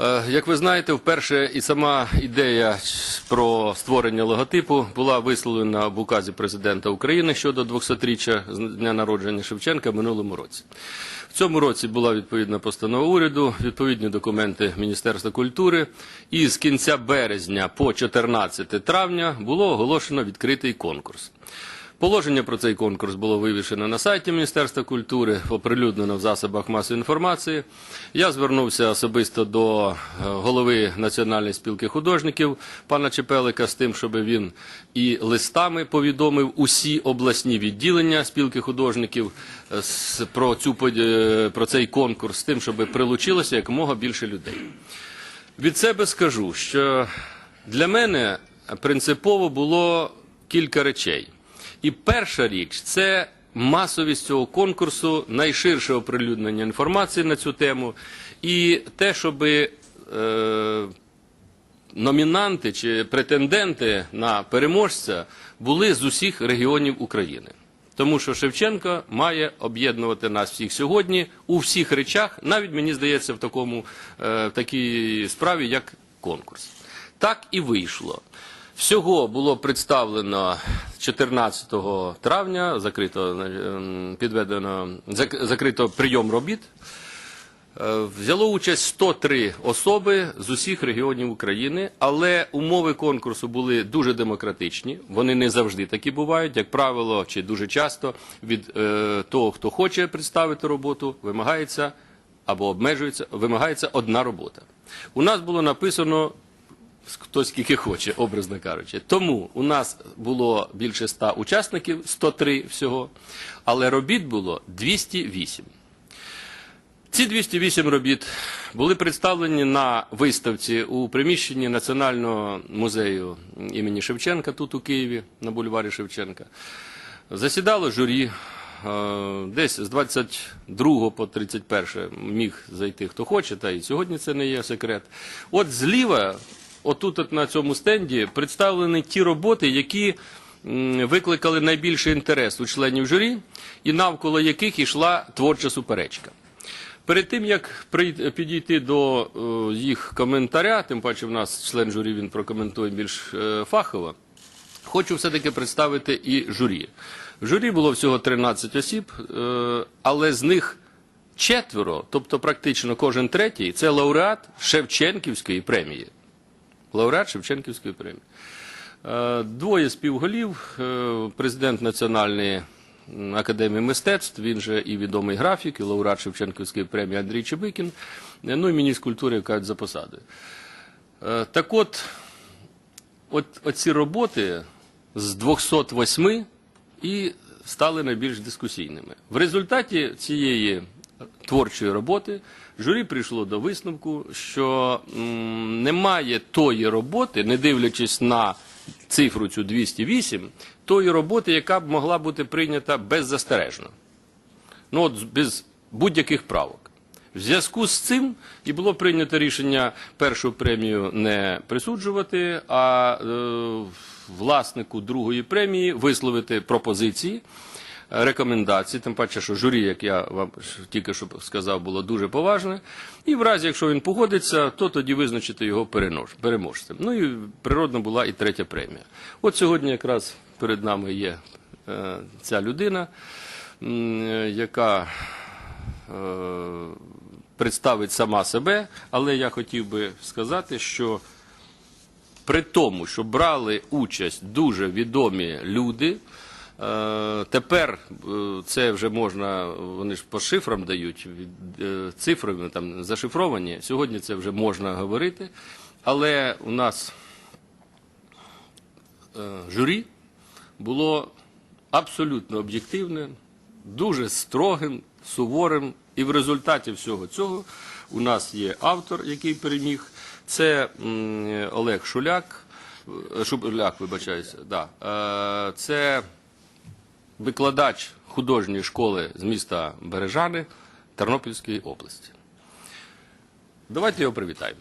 Е, Як ви знаєте, вперше і сама ідея про створення логотипу була висловлена в указі президента України щодо 200-річчя з дня народження Шевченка минулому році. В цьому році була відповідна постанова уряду, відповідні документи Міністерства культури, і з кінця березня по 14 травня було оголошено відкритий конкурс. Положення про цей конкурс було вивішено на сайті Міністерства культури, оприлюднено в засобах масової інформації. Я звернувся особисто до е, голови Національної спілки художників пана Чепелика з тим, щоб він і листами повідомив усі обласні відділення спілки художників е, про, цю, е, про цей конкурс, з тим, щоб прилучилося якомога більше людей. Від себе скажу, що для мене принципово було кілька речей. І перша річ це масовість цього конкурсу, найширше оприлюднення інформації на цю тему, і те, щоб е, номінанти чи претенденти на переможця були з усіх регіонів України. Тому що Шевченко має об'єднувати нас всіх сьогодні у всіх речах, навіть мені здається, в такому е, в такій справі, як конкурс. Так і вийшло. Всього було представлено 14 травня, закрито е, підведено зак- закрито прийом робіт. Е, Взяло участь 103 особи з усіх регіонів України, але умови конкурсу були дуже демократичні. Вони не завжди такі бувають. Як правило, чи дуже часто від е, того, хто хоче представити роботу, вимагається або обмежується, вимагається одна робота. У нас було написано хто скільки хоче, образно кажучи. Тому у нас було більше ста учасників, 103 всього, але робіт було 208. Ці 208 робіт були представлені на виставці у приміщенні Національного музею імені Шевченка тут у Києві, на бульварі Шевченка. Засідало журі. е, Десь з 22 по 31 міг зайти хто хоче, та і сьогодні це не є секрет. От зліва, отут от на цьому стенді, представлені ті роботи, які викликали найбільший інтерес у членів журі, і навколо яких йшла творча суперечка. Перед тим як підійти до е, їх коментаря, тим паче в нас член журі він прокоментує більш е, фахово, хочу все-таки представити і журі. В журі було всього 13 осіб, е, але з них четверо, тобто практично кожен третій, це лауреат Шевченківської премії. Лауреат Шевченківської премії. Е, Двоє співголів, е, президент Національної академії мистецтв, він же і відомий графік, і лауреат Шевченківської премії Андрій Чебикін, е, ну і міністр культури, яка за посадою. Так от, от оці роботи з 208 і стали найбільш дискусійними. В результаті цієї творчої роботи журі прийшло до висновку, що немає тої роботи, не дивлячись на цифру цю 208, тої роботи, яка б могла бути прийнята беззастережно. Ну от без будь-яких правок. В зв'язку з цим і було прийнято рішення першу премію не присуджувати, а е, власнику другої премії висловити пропозиції, рекомендації, тим паче, що журі, як я вам тільки що сказав, було дуже поважне. І в разі, якщо він погодиться, то тоді визначити його переможцем. Ну і природно була і третя премія. От сьогодні якраз перед нами є е, ця людина, яка е, представить сама себе, але я хотів би сказати, що при тому, що брали участь дуже відомі люди, тепер е, це вже можна, вони ж по шифрам дають, е, цифрами там зашифровані. Сьогодні це вже можна говорити, але у нас е, журі було абсолютно об'єктивне, дуже строгим, суворим. І в результаті всього цього у нас є автор, який переміг. Це Олег Шуляк. е, Шуляк, вибачаюся. Е, Це викладач художньої школи з міста Бережани Тернопільської області. Давайте його привітаємо.